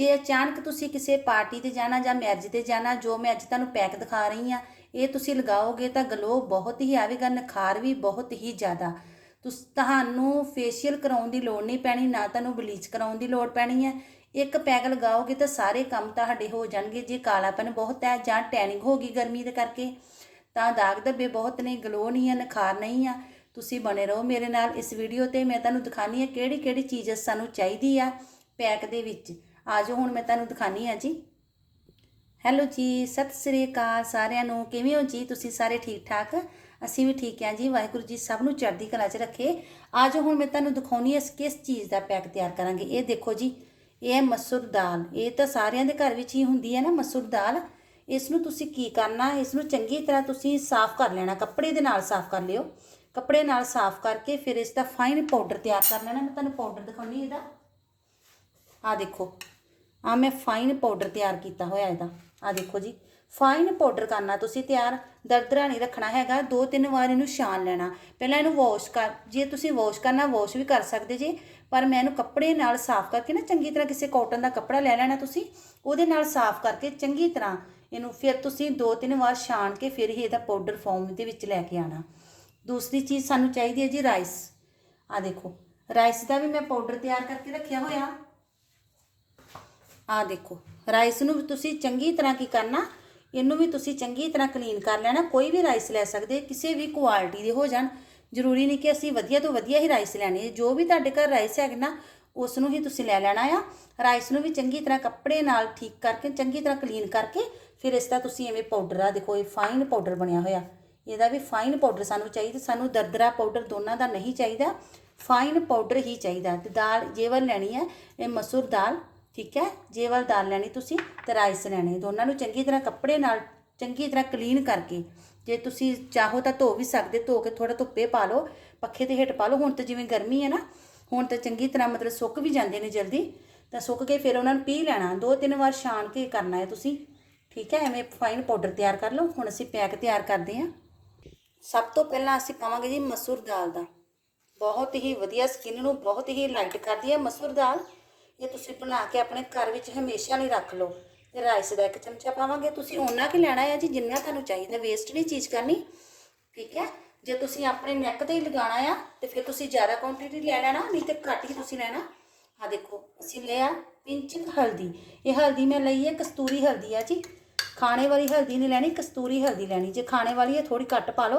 ਜੇ ਅਚਾਨਕ ਤੁਸੀਂ ਕਿਸੇ ਪਾਰਟੀ ਤੇ ਜਾਣਾ ਜਾਂ ਮੈਰਿਜ ਤੇ ਜਾਣਾ, ਜੋ ਮੈਂ ਅੱਜ ਤੁਹਾਨੂੰ ਪੈਕ ਦਿਖਾ ਰਹੀ ਆ ਇਹ ਤੁਸੀਂ ਲਗਾਓਗੇ ਤਾਂ ਗਲੋ ਬਹੁਤ ਹੀ ਆਵੇਗਾ, ਨਿਖਾਰ ਵੀ ਬਹੁਤ ਹੀ ਜ਼ਿਆਦਾ। ਤੁਸ, ਤੁਹਾਨੂੰ ਫੇਸ਼ੀਅਲ ਕਰਾਉਣ ਦੀ ਲੋੜ ਨਹੀਂ ਪੈਣੀ, ਨਾ ਤੁਹਾਨੂੰ ਬਲੀਚ ਕਰਾਉਣ ਦੀ ਲੋੜ ਪੈਣੀ ਹੈ। ਇੱਕ ਪੈਕ ਲਗਾਓਗੇ ਤਾਂ ਸਾਰੇ ਕੰਮ ਤੁਹਾਡੇ ਹੋ ਜਾਣਗੇ, ਜੇ ਕਾਲਾਪਨ ਬਹੁਤ ਹੈ ਜਾਂ ਟੈਨਿੰਗ ਹੋ ਗਈ ਗਰਮੀ ਦੇ ਕਰਕੇ, ਤਾਂ ਦਾਗ ਧੱਬੇ ਬਹੁਤ ਨੇ ਗਲੋ ਨਹੀਂ ਹੈ, ਨਿਖਾਰ ਨਹੀਂ ਆ। ਤੁਸੀਂ ਬਣੇ ਰਹੋ ਮੇਰੇ ਨਾਲ ਇਸ ਵੀਡੀਓ ਤੇ, ਮੈਂ ਤੁਹਾਨੂੰ ਦਿਖਾਣੀ ਹੈ ਕਿਹੜੀ ਕਿਹੜੀ ਚੀਜ਼ ਸਾਨੂੰ ਚਾਹੀਦੀ ਆ ਪੈਕ ਦੇ ਵਿੱਚ। ਆਜੋ, ਹੁਣ ਮੈਂ ਤੁਹਾਨੂੰ ਦਿਖਾਣੀ ਆ ਜੀ। ਹੈਲੋ ਜੀ, ਸਤਿ ਸ੍ਰੀ ਅਕਾਲ ਸਾਰਿਆਂ ਨੂੰ। ਕਿਵੇਂ ਹੋ ਜੀ? ਤੁਸੀਂ ਸਾਰੇ ਠੀਕ ਠਾਕ ਅਸੀਂ ਵੀ ਠੀਕ ਹਾਂ ਜੀ। ਵਾਹਿਗੁਰੂ ਜੀ ਸਭ ਨੂੰ ਚੜ੍ਹਦੀ ਕਲਾ 'ਚ ਰੱਖੇ। ਅੱਜ ਹੁਣ ਮੈਂ ਤੁਹਾਨੂੰ ਦਿਖਾਉਣੀ ਹੈ ਕਿਸ ਚੀਜ਼ ਦਾ ਪੈਕ ਤਿਆਰ ਕਰਾਂਗੇ। ਇਹ ਦੇਖੋ ਜੀ, ਇਹ ਹੈ ਮਸੂਰ ਦਾਲ। ਇਹ ਤਾਂ ਸਾਰਿਆਂ ਦੇ ਘਰ ਵਿੱਚ ਹੀ ਹੁੰਦੀ ਹੈ ਨਾ, ਮਸੂਰ ਦਾਲ। ਇਸ ਨੂੰ ਤੁਸੀਂ ਕੀ ਕਰਨਾ? ਇਸ ਨੂੰ ਚੰਗੀ ਤਰ੍ਹਾਂ ਤੁਸੀਂ ਸਾਫ਼ ਕਰ ਲੈਣਾ। ਕੱਪੜੇ ਦੇ ਨਾਲ ਸਾਫ਼ ਕਰ ਲਿਓ। ਕੱਪੜੇ ਨਾਲ ਸਾਫ਼ ਕਰਕੇ ਫਿਰ ਇਸ ਦਾ ਫਾਈਨ ਪਾਊਡਰ ਤਿਆਰ ਕਰ ਲੈਣਾ। ਮੈਂ ਤੁਹਾਨੂੰ ਪਾਊਡਰ ਦਿਖਾਉਣੀ ਇਹਦਾ। ਆ ਦੇਖੋ। ਆ ਮੈਂ ਫਾਈਨ ਪਾਊਡਰ ਤਿਆਰ ਕੀਤਾ ਹੋਇਆ ਇਹਦਾ। ਆ ਦੇਖੋ ਜੀ ਫਾਈਨ ਪਾਊਡਰ ਕਰਨਾ ਤੁਸੀਂ ਤਿਆਰ, ਦਰਦਰਾ ਨਹੀਂ ਰੱਖਣਾ ਹੈਗਾ ਦੋ ਤਿੰਨ ਵਾਰ ਇਹਨੂੰ ਛਾਣ ਲੈਣਾ। ਪਹਿਲਾਂ ਇਹਨੂੰ ਵਾਸ਼ ਕਰ, ਜੇ ਤੁਸੀਂ ਵਾਸ਼ ਕਰਨਾ ਵਾਸ਼ ਵੀ ਕਰ ਸਕਦੇ ਜੇ, ਪਰ ਮੈਂ ਇਹਨੂੰ ਕੱਪੜੇ ਨਾਲ ਸਾਫ਼ ਕਰਕੇ ਨਾ, ਚੰਗੀ ਤਰ੍ਹਾਂ ਕਿਸੇ ਕਾਟਨ ਦਾ ਕੱਪੜਾ ਲੈ ਲੈਣਾ ਤੁਸੀਂ, ਉਹਦੇ ਨਾਲ ਸਾਫ਼ ਕਰਕੇ ਚੰਗੀ ਤਰ੍ਹਾਂ ਇਹਨੂੰ ਫਿਰ ਤੁਸੀਂ ਦੋ ਤਿੰਨ ਵਾਰ ਛਾਣ ਕੇ ਫਿਰ ਹੀ ਇਹਦਾ ਪਾਊਡਰ ਫਾਰਮ ਦੇ ਵਿੱਚ ਲੈ ਕੇ ਆਣਾ ਦੂਸਰੀ ਚੀਜ਼ ਸਾਨੂੰ ਚਾਹੀਦੀ ਹੈ ਜੀ ਰਾਈਸ ਆ ਦੇਖੋ ਰਾਈਸ ਦਾ ਵੀ ਮੈਂ ਪਾਊਡਰ ਤਿਆਰ ਕਰਕੇ ਰੱਖਿਆ ਹੋਇਆ। ਆ ਦੇਖੋ ਰਾਈਸ ਨੂੰ ਵੀ ਤੁਸੀਂ ਚੰਗੀ ਤਰ੍ਹਾਂ ਕੀ ਕਰਨਾ, ਇਹਨੂੰ ਵੀ ਤੁਸੀਂ ਚੰਗੀ ਤਰ੍ਹਾਂ ਕਲੀਨ ਕਰ ਲੈਣਾ, ਕੋਈ ਵੀ ਰਾਈਸ ਲੈ ਸਕਦੇ, ਕਿਸੇ ਵੀ ਕੁਆਲਿਟੀ ਦੇ ਹੋ ਜਾਣ। ਜ਼ਰੂਰੀ ਨਹੀਂ ਕਿ ਅਸੀਂ ਵਧੀਆ ਤੋਂ ਵਧੀਆ ਹੀ ਰਾਈਸ ਲੈਣੇ ਜੋ ਵੀ ਤੁਹਾਡੇ ਘਰ ਰਾਈਸ ਹੈਗੇ ਨਾ ਉਸ ਨੂੰ ਹੀ ਤੁਸੀਂ ਲੈ ਲੈਣਾ ਆ। ਰਾਈਸ ਨੂੰ ਵੀ ਚੰਗੀ ਤਰ੍ਹਾਂ ਕੱਪੜੇ ਨਾਲ ਠੀਕ ਕਰਕੇ, ਚੰਗੀ ਤਰ੍ਹਾਂ ਕਲੀਨ ਕਰਕੇ, ਫਿਰ ਇਸ ਦਾ ਤੁਸੀਂ ਐਵੇਂ ਪਾਊਡਰ ਆ, ਦੇਖੋ ਇਹ ਫਾਈਨ ਪਾਊਡਰ ਬਣਿਆ ਹੋਇਆ। ਇਹਦਾ ਵੀ ਫਾਈਨ ਪਾਊਡਰ ਸਾਨੂੰ ਚਾਹੀਦਾ, ਸਾਨੂੰ ਦਰਦਰਾ ਪਾਊਡਰ ਦੋਨਾਂ ਦਾ ਨਹੀਂ ਚਾਹੀਦਾ। ਫਾਈਨ ਪਾਊਡਰ ਹੀ ਚਾਹੀਦਾ। ਤੇ ਦਾਲ ਜੇਵਲ ਲੈਣੀ ਹੈ, ਇਹ ਮਸੂਰ ਦਾਲ ਠੀਕ ਹੈ? ਜੇਵਲ ਦਾਲ ਲੈਣੀ ਤੁਸੀਂ, ਤੇ ਰਾਈਸ ਲੈਣੇ। ਦੋਨਾਂ ਨੂੰ ਚੰਗੀ ਤਰ੍ਹਾਂ ਕੱਪੜੇ ਨਾਲ, ਚੰਗੀ ਤਰ੍ਹਾਂ ਕਲੀਨ ਕਰਕੇ। ਜੇ ਤੁਸੀਂ ਚਾਹੋ ਤਾਂ ਧੋ ਵੀ ਸਕਦੇ, ਧੋ ਕੇ ਥੋੜਾ ਧੁੱਪੇ ਪਾ ਲਓ, ਪੱਖੇ 'ਤੇ ਹੇਠ ਪਾ ਲਓ। ਹੁਣ ਤਾਂ ਜਿਵੇਂ ਗਰਮੀ ਹੈ ਨਾ, ਹੁਣ ਤਾਂ ਚੰਗੀ ਤਰ੍ਹਾਂ ਮਤਲਬ ਸੁੱਕ ਵੀ ਜਾਂਦੇ ਨੇ ਜਲਦੀ। ਤਾਂ ਸੁੱਕ ਕੇ ਫਿਰ ਉਹਨਾਂ ਨੂੰ ਪੀ ਲੈਣਾ। ਦੋ ਤਿੰਨ ਵਾਰ ਛਾਣ ਕੇ ਕਰਨਾ ਹੈ ਤੁਸੀਂ। ਠੀਕ ਹੈ? ਐਵੇਂ ਫਾਈਨ ਪਾਊਡਰ ਤਿਆਰ ਕਰ ਲਓ। ਹੁਣ ਅਸੀਂ ਪੈਕ ਤਿਆਰ ਕਰਦੇ ਹਾਂ। ਸਭ ਤੋਂ ਪਹਿਲਾਂ ਅਸੀਂ ਪਾਵਾਂਗੇ ਜੀ ਮਸੂਰ ਦਾਲ ਦਾ। ਬਹੁਤ ਹੀ ਵਧੀਆ ਸਕਿਨ ਨੂੰ ਬਹੁਤ ਹੀ ਲਾਈਟ ਕਰਦੀ ਹੈ ਮਸੂਰ ਦਾਲ। ਇਹ ਤੁਸੀਂ ਬਣਾ ਕੇ ਆਪਣੇ ਘਰ ਵਿੱਚ ਹਮੇਸ਼ਾ ਲਈ ਰੱਖ ਲਓ, ਤੇ ਰਾਈਸ ਦਾ ਇੱਕ ਚਮਚਾ ਪਾਵਾਂਗੇ। ਤੁਸੀਂ ਉਹਨਾਂ ਕਿ ਲੈਣਾ ਹੈ ਜੀ ਜਿੰਨਾ ਤੁਹਾਨੂੰ ਚਾਹੀਦਾ ਵੇਸਟ ਨਹੀਂ ਚੀਜ਼ ਕਰਨੀ, ਠੀਕ ਹੈ? ਜੇ ਤੁਸੀਂ ਆਪਣੇ ਨੈਕ ਤੇ ਹੀ ਲਗਾਉਣਾ ਆ, ਤੇ ਫਿਰ ਤੁਸੀਂ ਜ਼ਿਆਦਾ ਕੁਆਂਟੀਟੀ ਲੈ ਲੈਣਾ, ਨਹੀਂ ਤੇ ਘੱਟ ਹੀ ਤੁਸੀਂ ਲੈਣਾ। ਆ ਦੇਖੋ, ਅਸੀਂ ਲਿਆ ਪਿੰਚ ਹਲਦੀ। ਇਹ ਹਲਦੀ ਮੈਂ ਲਈ ਹੈ ਕਸਤੂਰੀ ਹਲਦੀ ਆ ਜੀ। ਖਾਣੇ ਵਾਲੀ ਹਲਦੀ ਨਹੀਂ ਲੈਣੀ, ਕਸਤੂਰੀ ਹਲਦੀ ਲੈਣੀ। ਜੇ ਖਾਣੇ ਵਾਲੀ ਹੈ ਥੋੜੀ ਘੱਟ ਪਾ ਲਓ।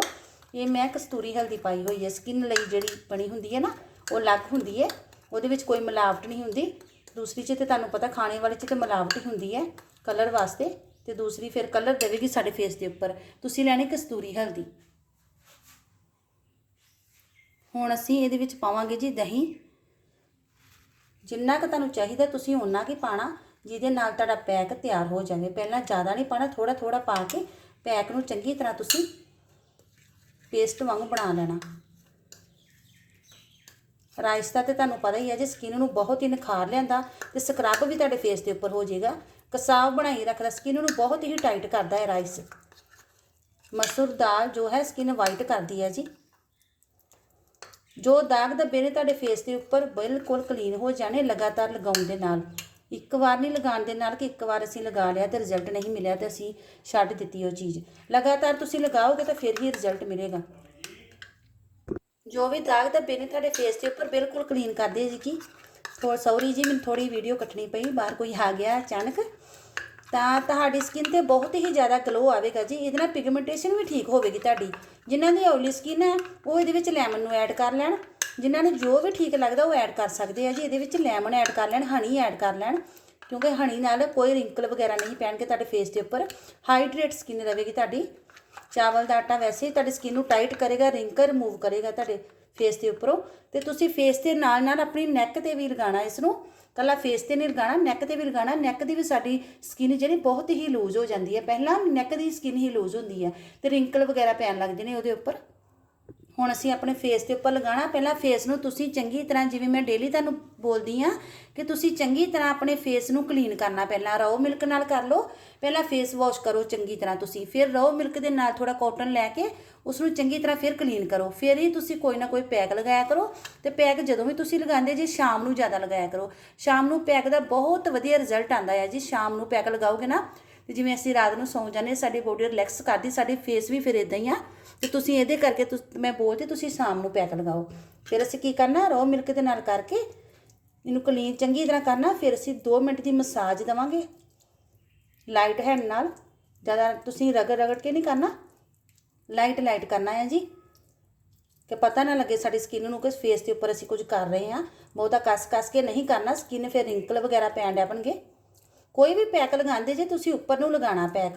ਇਹ ਮੈਂ ਕਸਤੂਰੀ ਹਲਦੀ ਪਾਈ ਹੋਈ ਹੈ। ਸਕਿਨ ਲਈ ਜਿਹੜੀ ਬਣੀ ਹੁੰਦੀ ਹੈ ਨਾ, ਉਹ ਅਲੱਗ ਹੁੰਦੀ ਹੈ। ਉਹਦੇ ਵਿੱਚ ਕੋਈ ਮਿਲਾਵਟ ਨਹੀਂ ਹੁੰਦੀ। ਦੂਸਰੀ 'ਚ ਤੇ ਤੁਹਾਨੂੰ ਪਤਾ ਖਾਣੇ ਵਾਲੇ 'ਚ ਤੇ ਮਿਲਾਵਟ ਹੀ ਹੁੰਦੀ ਹੈ ਕਲਰ ਵਾਸਤੇ ਤੇ ਦੂਸਰੀ ਫਿਰ ਕਲਰ ਦੇਵੇਗੀ ਸਾਡੇ ਫੇਸ ਦੇ ਉੱਪਰ। ਤੁਸੀਂ ਲੈਣੀ ਕਸਤੂਰੀ ਹਲਦੀ। ਹੁਣ ਅਸੀਂ ਇਹਦੇ ਵਿੱਚ ਪਾਵਾਂਗੇ ਜੀ ਦਹੀਂ। ਜਿੰਨਾ ਕੁ ਤੁਹਾਨੂੰ ਚਾਹੀਦਾ ਤੁਸੀਂ ਉਨਾ ਕੁ ਪਾਣਾ, ਜਿਹਦੇ ਨਾਲ ਤੁਹਾਡਾ ਪੈਕ ਤਿਆਰ ਹੋ ਜਾਵੇ। ਪਹਿਲਾਂ ਜ਼ਿਆਦਾ ਨਹੀਂ ਪਾਣਾ ਥੋੜਾ ਥੋੜਾ ਪਾ ਕੇ ਪੈਕ ਨੂੰ ਚੰਗੀ ਤਰ੍ਹਾਂ ਤੁਸੀਂ ਪੇਸਟ ਵਾਂਗ ਬਣਾ ਲੈਣਾ। ਰਾਈਸ ਦਾ ਤੇ ਤੁਹਾਨੂੰ ਪਤਾ ਹੀ ਹੈ ਜੇ ਸਕਿਨ ਨੂੰ ਬਹੁਤ ਹੀ ਨਿਖਾਰ ਲਿਆਂਦਾ ਤੇ ਸਕਰਬ ਵੀ ਤੁਹਾਡੇ ਫੇਸ ਦੇ ਉੱਪਰ ਹੋ ਜਾਏਗਾ। ਕਸਾਵ ਬਣਾਈ ਰੱਖਦਾ ਸਕਿਨ ਨੂੰ ਬਹੁਤ ਹੀ ਟਾਈਟ ਕਰਦਾ ਹੈ ਰਾਈਸ। ਮਸੂਰ ਦਾਲ ਜੋ ਹੈ ਸਕਿਨ ਵਾਈਟ ਕਰਦੀ ਹੈ ਜੀ। ਜੋ ਦਾਗ ਦੱਬੇ ਨੇ ਤੁਹਾਡੇ ਫੇਸ ਦੇ ਉੱਪਰ, ਬਿਲਕੁਲ ਕਲੀਨ ਹੋ ਜਾਣੇ, ਲਗਾਤਾਰ ਲਗਾਉਣ ਦੇ ਨਾਲ। ਇੱਕ ਵਾਰ ਨਹੀਂ ਲਗਾਉਣ ਦੇ ਨਾਲ ਕਿ ਇੱਕ ਵਾਰ ਅਸੀਂ ਲਗਾ ਲਿਆ ਤੇ ਰਿਜ਼ਲਟ ਨਹੀਂ ਮਿਲਿਆ ਤੇ ਅਸੀਂ ਛੱਡ ਦਿੱਤੀ ਉਹ ਚੀਜ਼। ਲਗਾਤਾਰ ਤੁਸੀਂ ਲਗਾਓਗੇ ਤਾਂ ਫਿਰ ਹੀ ਰਿਜ਼ਲਟ ਮਿਲੇਗਾ। ਜੋ ਵੀ ਦਾਗ ਧੱਬੇ ਨੇ ਤੁਹਾਡੇ ਫੇਸ ਦੇ ਉੱਪਰ ਬਿਲਕੁਲ ਕਲੀਨ ਕਰਦੇ ਜੀ ਕੀ ਥੋੜਾ ਸੌਰੀ ਜੀ, ਮੈਨੂੰ ਥੋੜੀ ਵੀਡੀਓ ਕੱਟਣੀ ਪਈ, ਬਾਹਰ ਕੋਈ ਆ ਗਿਆ ਅਚਾਨਕ। ਤਾਂ ਤੁਹਾਡੀ ਸਕਿਨ ਤੇ ਬਹੁਤ ਹੀ ਜ਼ਿਆਦਾ ਗਲੋ ਆਵੇਗਾ ਜੀ। ਇਹਦੇ ਨਾਲ ਪਿਗਮੈਂਟੇਸ਼ਨ ਵੀ ਠੀਕ ਹੋਵੇਗੀ ਤੁਹਾਡੀ। ਜਿਨ੍ਹਾਂ ਦੀ ਆਇਲੀ ਸਕਿਨ ਹੈ, ਉਹ ਇਹਦੇ ਵਿੱਚ ਲੈਮਨ ਨੂੰ ਐਡ ਕਰ ਲੈਣ। ਜਿਨ੍ਹਾਂ ਨੂੰ ਜੋ ਵੀ ਠੀਕ ਲੱਗਦਾ ਉਹ ਐਡ ਕਰ ਸਕਦੇ ਆ ਜੀ। ਇਹਦੇ ਵਿੱਚ ਲੈਮਨ ਐਡ ਕਰ ਲੈਣ ਹਨੀ ਐਡ ਕਰ ਲੈਣ। ਕਿਉਂਕਿ ਹਨੀ ਨਾਲ ਕੋਈ ਰਿੰਕਲ ਵਗੈਰਾ ਨਹੀਂ ਪੈਣਗੇ ਤੁਹਾਡੇ ਫੇਸ ਦੇ ਉੱਪਰ। ਹਾਈਡਰੇਟ ਸਕਿਨ ਰਹੇਗੀ ਤੁਹਾਡੀ। ਚਾਵਲ ਦਾ ਆਟਾ ਵੈਸੇ ਹੀ ਤੁਹਾਡੀ ਸਕਿਨ ਨੂੰ ਟਾਈਟ ਕਰੇਗਾ ਰਿੰਕਲ ਰਿਮੂਵ ਕਰੇਗਾ ਤੁਹਾਡੇ ਫੇਸ ਦੇ ਉੱਪਰੋਂ। ਤੇ ਤੁਸੀਂ ਫੇਸ ਦੇ ਨਾਲ ਨਾਲ ਆਪਣੀ ਨੈਕ ਤੇ ਵੀ ਲਗਾਉਣਾ ਇਸ ਨੂੰ ਕੱਲਾ ਫੇਸ ਤੇ ਨਹੀਂ ਲਗਾਉਣਾ ਨੈਕ ਤੇ ਵੀ ਲਗਾਉਣਾ। ਨੈਕ ਦੀ ਵੀ ਸਾਡੀ ਸਕਿਨ ਜਿਹੜੀ ਬਹੁਤ ਹੀ ਲੂਜ਼ ਹੋ ਜਾਂਦੀ ਹੈ। ਪਹਿਲਾਂ ਨੈਕ ਦੀ ਸਕਿਨ ਹੀ ਲੂਜ਼ ਹੁੰਦੀ ਹੈ ਤੇ ਰਿੰਕਲ ਵਗੈਰਾ ਪੈਣ ਲੱਗਦੇ ਨੇ ਉਹਦੇ ਉੱਪਰ। ਹੁਣ ਅਸੀਂ ਆਪਣੇ ਫੇਸ ਦੇ ਉੱਪਰ ਲਗਾਉਣਾ। ਪਹਿਲਾਂ ਫੇਸ ਨੂੰ ਤੁਸੀਂ ਚੰਗੀ ਤਰ੍ਹਾਂ, ਜਿਵੇਂ ਮੈਂ ਡੇਲੀ ਤੁਹਾਨੂੰ ਬੋਲਦੀ ਆ ਕਿ ਤੁਸੀਂ ਚੰਗੀ ਤਰ੍ਹਾਂ ਆਪਣੇ ਫੇਸ ਨੂੰ ਕਲੀਨ ਕਰਨਾ। ਪਹਿਲਾਂ ਰੋ ਮਿਲਕ ਨਾਲ ਕਰ ਲਓ। ਪਹਿਲਾਂ ਫੇਸ ਵਾਸ਼ ਕਰੋ ਚੰਗੀ ਤਰ੍ਹਾਂ ਤੁਸੀਂ। ਫਿਰ ਰੋ ਮਿਲਕ ਦੇ ਨਾਲ ਥੋੜਾ ਕਾਟਨ ਲੈ ਕੇ ਉਸ ਨੂੰ ਚੰਗੀ ਤਰ੍ਹਾਂ ਫਿਰ ਕਲੀਨ ਕਰੋ। ਫਿਰ ਹੀ ਤੁਸੀਂ ਕੋਈ ਨਾ ਕੋਈ ਪੈਕ ਲਗਾਇਆ ਕਰੋ ਤੇ ਪੈਕ ਜਦੋਂ ਵੀ ਤੁਸੀਂ ਲਗਾਉਂਦੇ ਜੀ, ਸ਼ਾਮ ਨੂੰ ਜ਼ਿਆਦਾ ਲਗਾਇਆ ਕਰੋ। ਸ਼ਾਮ ਨੂੰ ਪੈਕ ਦਾ ਬਹੁਤ ਵਧੀਆ ਰਿਜ਼ਲਟ ਆਉਂਦਾ ਹੈ ਜੀ। ਸ਼ਾਮ ਨੂੰ ਪੈਕ ਲਗਾਓਗੇ ਨਾ, ਤੇ ਜਿਵੇਂ ਅਸੀਂ ਰਾਤ ਨੂੰ ਸੌਂ ਜਾਂਦੇ, ਸਾਡੀ ਬੋਡੀ ਰਿਲੈਕਸ ਕਰਦੀ, ਸਾਡੇ ਫੇਸ ਵੀ ਫਿਰ ਇਦਾਂ ਹੀ ਆ। ਤੇ ਤੁਸੀਂ ਇਹਦੇ ਕਰਕੇ ਤੁਸ- ਮੈਂ ਬੋਲਦੀ ਤੁਸੀਂ ਸ਼ਾਮ ਨੂੰ ਪੈਕ ਲਗਾਓ। ਫਿਰ ਅਸੀਂ ਕੀ ਕਰਨਾ, ਰੋ ਮਿਲਕ ਦੇ ਨਾਲ ਕਰਕੇ ਇਹਨੂੰ ਕਲੀਨ ਚੰਗੀ ਤਰ੍ਹਾਂ ਕਰਨਾ, ਫਿਰ ਅਸੀਂ 2 ਮਿੰਟ ਦੀ ਮਸਾਜ ਦੇਵਾਂਗੇ। ਲਾਈਟ ਹੈਂਡ ਨਾਲ। ਜ਼ਿਆਦਾ ਤੁਸੀਂ ਰਗੜ ਰਗੜ ਕੇ ਨਹੀਂ ਕਰਨਾ। ਲਾਈਟ ਲਾਈਟ ਕਰਨਾ ਹੈ ਜੀ। ਕਿ ਪਤਾ ਨਾ ਲੱਗੇ ਸਾਡੀ ਸਕਿਨ ਨੂੰ ਕਿ ਫੇਸ ਦੇ ਉੱਪਰ ਅਸੀਂ ਕੁਝ ਕਰ ਰਹੇ ਹਾਂ ਬਹੁਤਾ ਕਸ ਕਸ ਕੇ ਨਹੀਂ ਕਰਨਾ, ਸਕਿਨ ਫਿਰ ਰਿੰਕਲ ਵਗੈਰਾ ਪੈਣ ਡੈਪਣਗੇ ਕੋਈ ਵੀ ਪੈਕ ਲਗਾਉਂਦੇ ਜੇ, ਤੁਸੀਂ ਉੱਪਰ ਨੂੰ ਲਗਾਉਣਾ ਪੈਕ।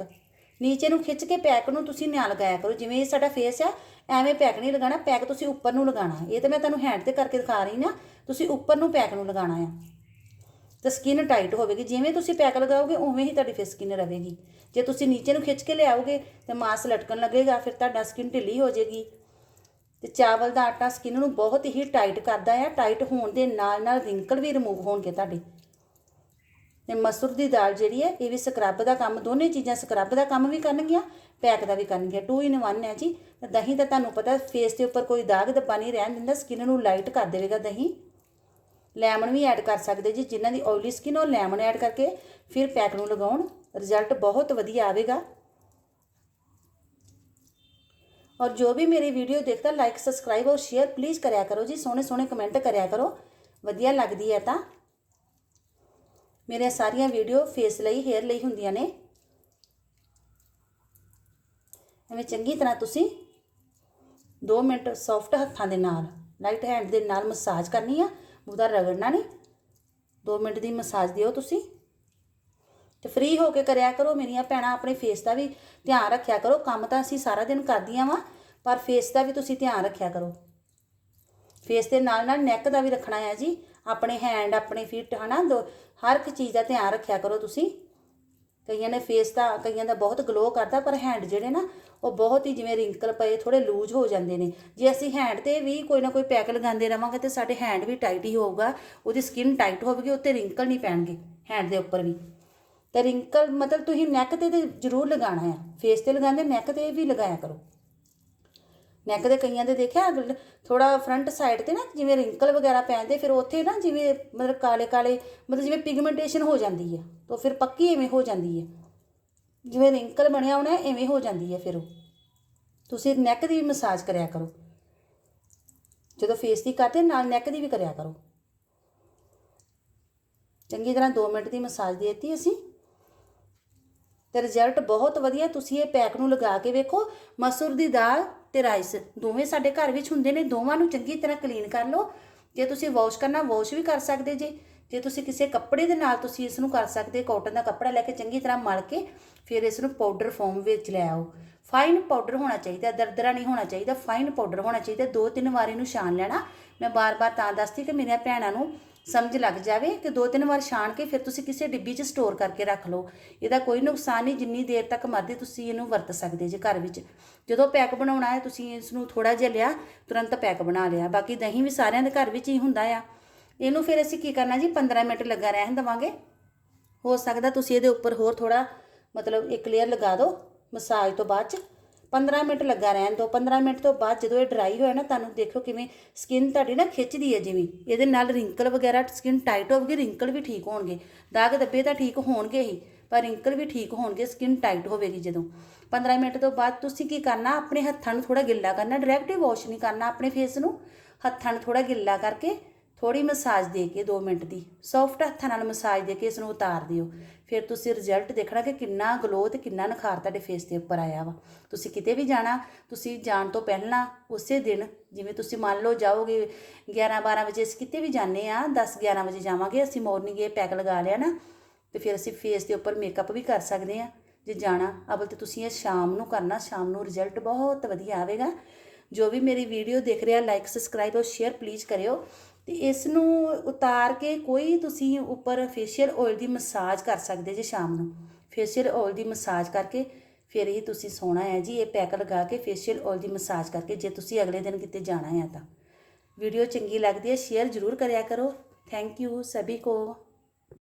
ਨੀਚੇ ਨੂੰ ਖਿੱਚ ਕੇ ਪੈਕ ਨੂੰ ਤੁਸੀਂ ਨਾ ਲਗਾਇਆ ਕਰੋ। ਜਿਵੇਂ ਇਹ ਸਾਡਾ ਫੇਸ ਆ, ਐਵੇਂ ਪੈਕ ਨਹੀਂ ਲਗਾਉਣਾ, ਪੈਕ ਤੁਸੀਂ ਉੱਪਰ ਨੂੰ ਲਗਾਉਣਾ। ਇਹ ਤਾਂ ਮੈਂ ਤੁਹਾਨੂੰ ਹੈਂਡ ਤੇ ਕਰਕੇ ਦਿਖਾ ਰਹੀ ਨਾ, ਤੁਸੀਂ ਉੱਪਰ ਨੂੰ ਪੈਕ ਨੂੰ ਲਗਾਉਣਾ ਆ। ਤੇ ਸਕਿਨ ਟਾਈਟ ਹੋਵੇਗੀ। ਜਿਵੇਂ ਤੁਸੀਂ ਪੈਕ ਲਗਾਓਗੇ, ਉਵੇਂ ਹੀ ਤੁਹਾਡੀ ਫੇਸ ਸਕਿਨ ਰਹੇਗੀ। ਜੇ ਤੁਸੀਂ ਨੀਚੇ ਨੂੰ ਖਿੱਚ ਕੇ ਲਿਆਓਗੇ, ਤਾਂ ਮਾਸ ਲਟਕਣ ਲੱਗੇਗਾ, ਫਿਰ ਤੁਹਾਡਾ ਸਕਿਨ ਢਿੱਲੀ ਹੋ ਜਾਏਗੀ। ਤੇ ਚਾਵਲ ਦਾ ਆਟਾ ਸਕਿਨ ਨੂੰ ਬਹੁਤ ਹੀ ਟਾਈਟ ਕਰਦਾ ਹੈ ਟਾਈਟ ਹੋਣ ਦੇ ਨਾਲ ਨਾਲ ਰਿੰਕਲ ਵੀ ਰਿਮੂਵ ਹੋਣਗੇ ਤੁਹਾਡੇ। ਤੇ ਮਸੂਰ ਦੀ ਦਾਲ ਜਿਹੜੀ ਹੈ, ਇਹ ਵੀ ਸਕਰਬ ਦਾ ਕੰਮ, ਦੋਨੇ ਚੀਜ਼ਾਂ ਸਕਰਬ ਦਾ ਕੰਮ ਵੀ ਕਰਨਗੀਆਂ ਪੈਕ ਦਾ ਵੀ ਕਰਨਗੀਆਂ 2 ਇਨ 1 ਹੈ ਜੀ। ਤੇ ਦਹੀਂ ਤਾਂ ਤੁਹਾਨੂੰ ਪਤਾ ਫੇਸ ਦੇ ਉੱਪਰ ਕੋਈ ਦਾਗ ਧੱਬਾ ਨਹੀਂ ਰਹਿਣ ਦਿੰਦਾ ਸਕਿਨ ਨੂੰ ਲਾਈਟ ਕਰ ਦੇਵੇਗਾ ਦਹੀਂ। ਲੈਮਨ ਵੀ ਐਡ ਕਰ ਸਕਦੇ ਜੀ, ਜਿਨ੍ਹਾਂ ਦੀ ਆਇਲੀ ਸਕਿਨ ਉਹ ਲੈਮਨ ਐਡ ਕਰਕੇ ਫਿਰ ਪੈਕ ਨੂੰ ਲਗਾਉਣ ਰਿਜ਼ਲਟ ਬਹੁਤ ਵਧੀਆ ਆਵੇਗਾ। ਔਰ ਜੋ ਵੀ ਮੇਰੀ ਵੀਡੀਓ ਦੇਖਦਾ ਲਾਈਕ ਸਬਸਕ੍ਰਾਈਬ ਔਰ ਸ਼ੇਅਰ ਪਲੀਜ਼ ਕਰਿਆ ਕਰੋ ਜੀ ਸੋਹਣੇ ਸੋਹਣੇ ਕਮੈਂਟ ਕਰਿਆ ਕਰੋ। ਵਧੀਆ ਲੱਗਦੀ ਹੈ ਤਾਂ। ਮੇਰੀਆਂ ਸਾਰੀਆਂ ਵੀਡੀਓ ਫੇਸ ਲਈ ਹੇਅਰ ਲਈ ਹੁੰਦੀਆਂ ਨੇ। ਐਵੇਂ ਚੰਗੀ ਤਰ੍ਹਾਂ ਤੁਸੀਂ 2 ਮਿੰਟ ਸੌਫਟ ਹੱਥਾਂ ਦੇ ਨਾਲ ਲਾਈਟ ਹੈਂਡ ਦੇ ਨਾਲ ਮਸਾਜ ਕਰਨੀ ਆ ਉਹਦਾ ਰਗੜਨਾ ਨਹੀਂ। 2 ਮਿੰਟ ਦੀ ਮਸਾਜ ਦਿਓ ਤੁਸੀਂ। ਤੇ ਫ੍ਰੀ ਹੋ ਕੇ ਕਰਿਆ ਕਰੋ, ਮੇਰੀਆਂ ਭੈਣਾਂ ਆਪਣੇ ਫੇਸ ਦਾ ਵੀ ਧਿਆਨ ਰੱਖਿਆ ਕਰੋ। ਕੰਮ ਤਾਂ ਅਸੀਂ ਸਾਰਾ ਦਿਨ ਕਰਦੀਆਂ ਵਾਂ, ਪਰ ਫੇਸ ਦਾ ਵੀ ਤੁਸੀਂ ਧਿਆਨ ਰੱਖਿਆ ਕਰੋ। ਫੇਸ ਦੇ ਨਾਲ ਨਾਲ ਨੈਕ ਦਾ ਵੀ ਰੱਖਣਾ ਹੈ ਜੀ। ਆਪਣੇ ਹੈਂਡ ਆਪਣੇ ਫੀਟ ਹਨਾ? ਦੋ, ਹਰ ਇੱਕ ਚੀਜ਼ ਦਾ ਧਿਆਨ ਰੱਖਿਆ ਕਰੋ ਤੁਸੀਂ। ਕਈਆਂ ਨੇ ਫੇਸ ਦਾ ਕਈਆਂ ਦਾ ਬਹੁਤ ਗਲੋ ਕਰਦਾ, ਪਰ ਹੈਂਡ ਜਿਹੜੇ ਨਾ, ਉਹ ਬਹੁਤ ਹੀ ਜਿਵੇਂ ਰਿੰਕਲ ਪਏ ਥੋੜੇ ਲੂਜ਼ ਹੋ ਜਾਂਦੇ ਨੇ। ਜੇ ਅਸੀਂ ਹੈਂਡ ਤੇ ਵੀ ਕੋਈ ਨਾ ਕੋਈ ਪੈਕ ਲਗਾਉਂਦੇ ਰਵਾਂਗੇ, ਤੇ ਸਾਡੇ ਹੈਂਡ ਵੀ ਟਾਈਟ ਹੀ ਹੋਊਗਾ। ਉਹਦੀ ਸਕਿਨ ਟਾਈਟ ਹੋਵੇਗੀ ਉੱਤੇ ਰਿੰਕਲ ਨਹੀਂ ਪੈਣਗੇ ਹੈਂਡ ਦੇ ਉੱਪਰ ਵੀ। ਤੇ ਰਿੰਕਲ ਮਤਲਬ ਤੁਸੀਂ ਨੈਕ ਤੇ ਤੇ ਜ਼ਰੂਰ ਲਗਾਉਣਾ ਆ। ਫੇਸ ਤੇ ਲਗਾਉਂਦੇ ਨੈਕ ਤੇ ਵੀ ਲਗਾਇਆ ਕਰੋ। ਨੈਕ ਦੇ ਕਈਆਂ ਦੇ ਦੇਖਿਆ ਥੋੜਾ ਫਰੰਟ ਸਾਈਡ ਤੇ ਨਾ ਜਿਵੇਂ ਰਿੰਕਲ ਵਗੈਰਾ ਪੈਂਦੇ, ਫਿਰ ਉੱਥੇ ਨਾ ਜਿਵੇਂ ਮਤਲਬ ਕਾਲੇ ਕਾਲੇ, ਮਤਲਬ ਜਿਵੇਂ ਪਿਗਮੈਂਟੇਸ਼ਨ ਹੋ ਜਾਂਦੀ ਹੈ ਤਾਂ ਫਿਰ ਪੱਕੀ ਐਵੇਂ ਹੋ ਜਾਂਦੀ ਹੈ ਜਿਵੇਂ ਰਿੰਕਲ ਬਣਿਆ ਹੋਣਾ, ਐਵੇਂ ਹੋ ਜਾਂਦੀ ਹੈ ਫਿਰ ਉਹ। ਤੁਸੀਂ ਨੈਕ ਦੀ ਵੀ ਮਸਾਜ ਕਰਿਆ ਕਰੋ। ਜਦੋਂ ਫੇਸ ਦੀ ਕਰਦੇ, ਨਾਲ ਨੈਕ ਦੀ ਵੀ ਕਰਿਆ ਕਰੋ। ਚੰਗੀ ਤਰ੍ਹਾਂ 2 ਮਿੰਟ ਦੀ ਮਸਾਜ ਦੇ ਦਿੱਤੀ ਅਸੀਂ। ਤੇ ਰਿਜ਼ਲਟ ਬਹੁਤ ਵਧੀਆ, ਤੁਸੀਂ ਇਹ ਪੈਕ ਨੂੰ ਲਗਾ ਕੇ ਵੇਖੋ, ਮਸੂਰ ਦੀ ਦਾਲ ਤੇ ਰਾਈਸ। ਦੋਵੇਂ ਸਾਡੇ ਘਰ ਵਿੱਚ ਹੁੰਦੇ ਨੇ, ਦੋਵਾਂ ਨੂੰ ਚੰਗੀ ਤਰ੍ਹਾਂ ਕਲੀਨ ਕਰ ਲਓ। ਜੇ ਤੁਸੀਂ ਵਾਸ਼ ਕਰਨਾ ਵਾਸ਼ ਵੀ ਕਰ ਸਕਦੇ ਜੇ। ਜੇ ਤੁਸੀਂ ਕਿਸੇ ਕੱਪੜੇ ਦੇ ਨਾਲ ਤੁਸੀਂ ਇਸ ਨੂੰ ਕਰ ਸਕਦੇ ਕਾਟਨ ਦਾ ਕੱਪੜਾ ਲੈ ਕੇ ਚੰਗੀ ਤਰ੍ਹਾਂ ਮਲ ਕੇ ਫਿਰ ਇਸ ਨੂੰ ਪਾਊਡਰ ਫਾਰਮ ਵਿੱਚ ਲੈ ਆਓ। ਫਾਈਨ ਪਾਊਡਰ ਹੋਣਾ ਚਾਹੀਦਾ, ਦਰਦਰਾ ਨਹੀਂ ਹੋਣਾ ਚਾਹੀਦਾ ਫਾਈਨ ਪਾਊਡਰ ਹੋਣਾ ਚਾਹੀਦਾ। ਦੋ ਤਿੰਨ ਵਾਰ ਇਹਨੂੰ ਛਾਣ ਲੈਣਾ। ਮੈਂ ਬਾਰ-ਬਾਰ ਤਾਂ ਦੱਸਦੀ ਕਿ ਮੇਰੀਆਂ ਭੈਣਾਂ ਨੂੰ ਸਮਝ ਲੱਗ ਜਾਵੇ ਕਿ ਦੋ ਤਿੰਨ ਵਾਰ ਛਾਣ ਕੇ ਫਿਰ ਤੁਸੀਂ ਕਿਸੇ ਡਿੱਬੀ 'ਚ ਸਟੋਰ ਕਰਕੇ ਰੱਖ ਲਓ। ਇਹਦਾ ਕੋਈ ਨੁਕਸਾਨ ਨਹੀਂ, ਜਿੰਨੀ ਦੇਰ ਤੱਕ ਮਰਜ਼ੀ ਤੁਸੀਂ ਇਹਨੂੰ ਵਰਤ ਸਕਦੇ ਜੇ ਘਰ ਵਿੱਚ। ਜਦੋਂ ਪੈਕ ਬਣਾਉਣਾ ਹੈ, ਤੁਸੀਂ ਇਸ ਨੂੰ ਥੋੜਾ ਜਿਹਾ ਲਿਆ, ਤੁਰੰਤ ਪੈਕ ਬਣਾ ਲਿਆ। ਬਾਕੀ ਦਹੀਂ ਵੀ ਸਾਰਿਆਂ ਦੇ ਘਰ ਵਿੱਚ ਹੀ ਹੁੰਦਾ ਆ। ਇਹਨੂੰ ਫਿਰ ਅਸੀਂ ਕੀ ਕਰਨਾ ਜੀ 15 ਮਿੰਟ ਲੱਗਾ ਰਹਿਣ ਦੇਵਾਂਗੇ। ਹੋ ਸਕਦਾ ਤੁਸੀਂ ਇਹਦੇ ਉੱਪਰ ਹੋਰ ਥੋੜਾ ਮਤਲਬ ਇੱਕ ਲੇਅਰ ਲਗਾ ਦਿਓ, ਮਸਾਜ ਤੋਂ ਬਾਅਦ ਚ। 15 ਮਿੰਟ ਲੱਗਾ ਰਹਿਣ ਦਿਓ 15 ਮਿੰਟ ਤੋਂ ਬਾਅਦ ਜਦੋਂ ਇਹ ਡਰਾਈ ਹੋਇਆ ਨਾ, ਤੁਹਾਨੂੰ ਦੇਖੋ ਕਿਵੇਂ ਸਕਿਨ ਤੁਹਾਡੀ ਨਾ ਖਿੱਚਦੀ ਹੈ ਜਿਵੇਂ। ਇਹਦੇ ਨਾਲ ਰਿੰਕਲ ਵਗੈਰਾ ਸਕਿਨ ਟਾਈਟ ਹੋਵੇਗੀ ਰਿੰਕਲ ਵੀ ਠੀਕ ਹੋਣਗੇ। ਦਾਗ ਧੱਬੇ ਤਾਂ ਠੀਕ ਹੋਣਗੇ ਹੀ, ਪਰ ਰਿੰਕਲ ਵੀ ਠੀਕ ਹੋਣਗੇ ਸਕਿਨ ਟਾਈਟ ਹੋਵੇਗੀ ਜਦੋਂ। 15 ਮਿੰਟ ਤੋਂ ਬਾਅਦ ਤੁਸੀਂ ਕੀ ਕਰਨਾ, ਆਪਣੇ ਹੱਥਾਂ ਨੂੰ ਥੋੜਾ ਗਿੱਲਾ ਕਰਨਾ ਡਾਇਰੈਕਟ ਹੀ ਵਾਸ਼ ਨਹੀਂ ਕਰਨਾ ਆਪਣੇ ਫੇਸ ਨੂੰ। ਹੱਥਾਂ ਨੂੰ ਥੋੜਾ ਗਿੱਲਾ ਕਰਕੇ ਥੋੜੀ ਮਸਾਜ ਦੇ ਕੇ 2 ਮਿੰਟ ਦੀ ਸੌਫਟ ਹੱਥਾਂ ਨਾਲ ਮਸਾਜ ਦੇ ਕੇ ਇਸ ਨੂੰ ਉਤਾਰ ਦਿਓ। ਫਿਰ ਤੁਸੀਂ ਰਿਜ਼ਲਟ ਦੇਖਣਾ ਕਿ ਕਿੰਨਾ ਗਲੋ ਤੇ ਕਿੰਨਾ ਨਿਖਾਰ ਤੁਹਾਡੇ ਫੇਸ ਦੇ ਉੱਪਰ ਆਇਆ ਵਾ। ਤੁਸੀਂ ਕਿਤੇ ਵੀ ਜਾਣਾ, ਤੁਸੀਂ ਜਾਣ ਤੋਂ ਪਹਿਲਾਂ ਉਸੇ ਦਿਨ, ਜਿਵੇਂ ਤੁਸੀਂ ਮੰਨ ਲਓ ਜਾਓਗੇ 11 12 ਵਜੇ ਅਸੀਂ ਕਿਤੇ ਵੀ ਜਾਂਦੇ ਆ 10 11 ਵਜੇ ਜਾਵਾਂਗੇ, ਅਸੀਂ ਮਾਰਨਿੰਗ ਇਹ ਪੈਕ ਲਗਾ ਲਿਆ ਨਾ, ਤੇ ਫਿਰ ਅਸੀਂ ਫੇਸ ਦੇ ਉੱਪਰ ਮੇਕਅਪ ਵੀ ਕਰ ਸਕਦੇ ਆ ਜੇ ਜਾਣਾ ਅਬਲ ਤੇ ਤੁਸੀਂ ਇਹ ਸ਼ਾਮ ਨੂੰ ਕਰਨਾ, ਸ਼ਾਮ ਨੂੰ ਰਿਜ਼ਲਟ ਬਹੁਤ ਵਧੀਆ ਆਵੇਗਾ। ਜੋ ਵੀ ਮੇਰੀ ਵੀਡੀਓ ਦੇਖ ਰਿਹਾ ਲਾਈਕ ਸਬਸਕ੍ਰਾਈਬ ਔਰ ਸ਼ੇਅਰ ਪਲੀਜ਼ ਕਰਿਓ। ਤੇ ਇਸ ਨੂੰ ਉਤਾਰ ਕੇ ਕੋਈ ਤੁਸੀਂ ਉੱਪਰ ਫੇਸ਼ੀਅਲ ਆਇਲ ਦੀ ਮਸਾਜ ਕਰ ਸਕਦੇ ਜੇ ਸ਼ਾਮ ਨੂੰ। ਫੇਸ਼ੀਅਲ ਆਇਲ ਦੀ ਮਸਾਜ ਕਰਕੇ ਫਿਰ ਹੀ ਤੁਸੀਂ ਸੋਣਾ ਹੈ ਜੀ, ਇਹ ਪੈਕ ਲਗਾ ਕੇ ਫੇਸ਼ੀਅਲ ਆਇਲ ਦੀ ਮਸਾਜ ਕਰਕੇ ਜੇ ਤੁਸੀਂ ਅਗਲੇ ਦਿਨ ਕਿਤੇ ਜਾਣਾ ਹੈ ਤਾਂ। ਵੀਡੀਓ ਚੰਗੀ ਲੱਗਦੀ ਹੈ ਸ਼ੇਅਰ ਜ਼ਰੂਰ ਕਰਿਆ ਕਰੋ। ਥੈਂਕ ਯੂ ਸਭੀ ਕੋ।